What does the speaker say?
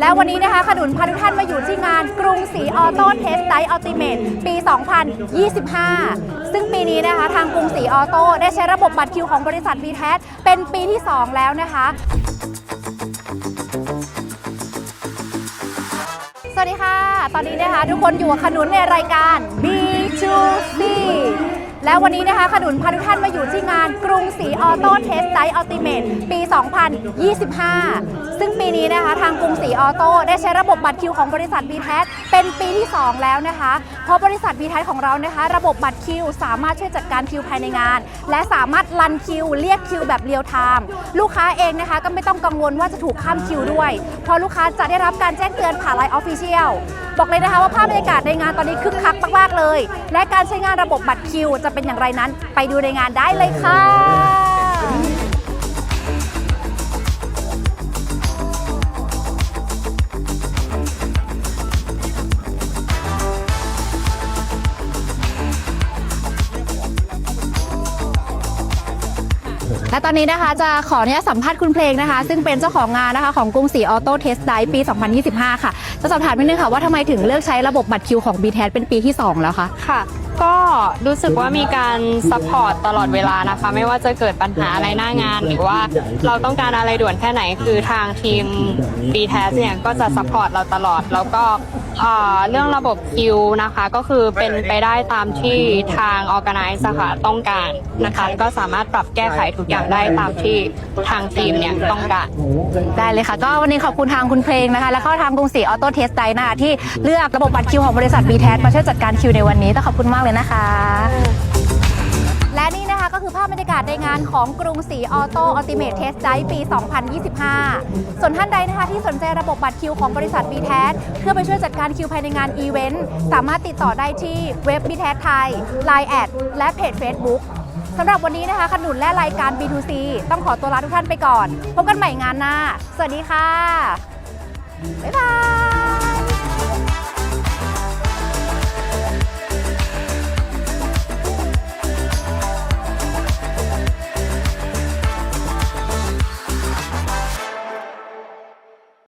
แล้ววันนี้นะคะขนุนพาทุกท่านมาอยู่ที่งานกรุงศรีออโต้เทสไ i อัลติเมทปี 2025 ซึ่งปีนี้นะคะทางกรุงศรีออโต้ได้ใช้ระบบบัตรคิวของบริษัท b ีแทเป็นปีที่ 2 แล้วนะคะสวัสดีค่ะ ตอนนี้นะคะทุกคนอยู่กับขนุนในรายการ B2C แล้ววันนี้นะคะขนุนพาทุกท่านมาอยู่ที่งานกรุงศรีออโต้เทสไ i อัลติเมทปี 2025 ซึ่งปีนี้นะคะทางกรุงศรีออโต้ได้ใช้ระบบบัตรคิวของบริษัท b ีแทเป็นปีที่ 2 แล้วนะคะ เพราะบริษัท b ีแทของเรานะคะ ระบบบัตรคิวสามารถช่วยจัดการคิวภายในงาน และสามารถรันคิวเรียกคิวแบบเรียลไทม์ลูกค้าเองนะคะก็ไม่ต้องกังวลว่าจะถูกข้ามคิวด้วย เพราะลูกค้าจะได้รับการแจ้งเตือนผ่านไลน์ออฟฟิเชียล บอกเลยนะคะว่าภาพบรรยากาศในงานตอนนี้คึกคักมากๆเลย และการใช้งานระบบบัตรคิว จะเป็นอย่างไรนั้น ไปดูในงานได้เลยค่ะ และตอนนี้นะคะจะขออนุญาตสัมภาษณ์คุณเพลงนะคะ ซึ่งเป็นเจ้าของงานนะคะของกรุงศรีออโต้เทสไดปี 2025 ค่ะ จะสอบถามนิดนึงค่ะว่าทำไมถึงเลือกใช้ระบบบัตรคิวของ b t แทเป็นปีที่ 2 แล้วคะ ค่ะ ก็รู้สึกว่ามีการซัพพอร์ตตลอดเวลานะคะ ไม่ว่าจะเกิดปัญหาอะไรหน้างาน หรือว่าเราต้องการอะไรด่วนแค่ไหน คือทางทีม b t a s เนี่ยก็จะซัพพอร์ตเราตลอด แล้วก็ อ่อเรื่องระบบคิวนะคะ ก็คือเป็นไปได้ตามที่ทาง Organize อะค่ะต้องการนะคะก็สามารถปรับแก้ไขทุกอย่างได้ตามที่ทางทีมเนี่ยต้องการ ได้เลยค่ะ ก็วันนี้ขอบคุณทางคุณเพลงนะคะ และก็ทางกรุงศรีออโต้เทสไดนะคะที่เลือกระบบบัตรคิวของบริษัท b t แทมาช่วยจัดการคิวในวันนี้ต้องขอบคุณมากเลยนะคะ บรรยากาศในงานของกรุงศรีออโต้อัลติเมทเทสไดปี 2025 ส่วนท่านใดนะคะที่สนใจระบบบัตรคิวของบริษัท b t แทเพื่อไปช่วยจัดการคิวภายในงานอีเวนต์สามารถติดต่อได้ที่เว็บ b t แทสไทย Line แอดและเพจ Facebook สำหรับวันนี้นะคะ ขนุนและรายการ B2C ต้องขอตัวลาทุกท่านไปก่อน พบกันใหม่งานหน้า สวัสดีค่ะ บ๊ายบาย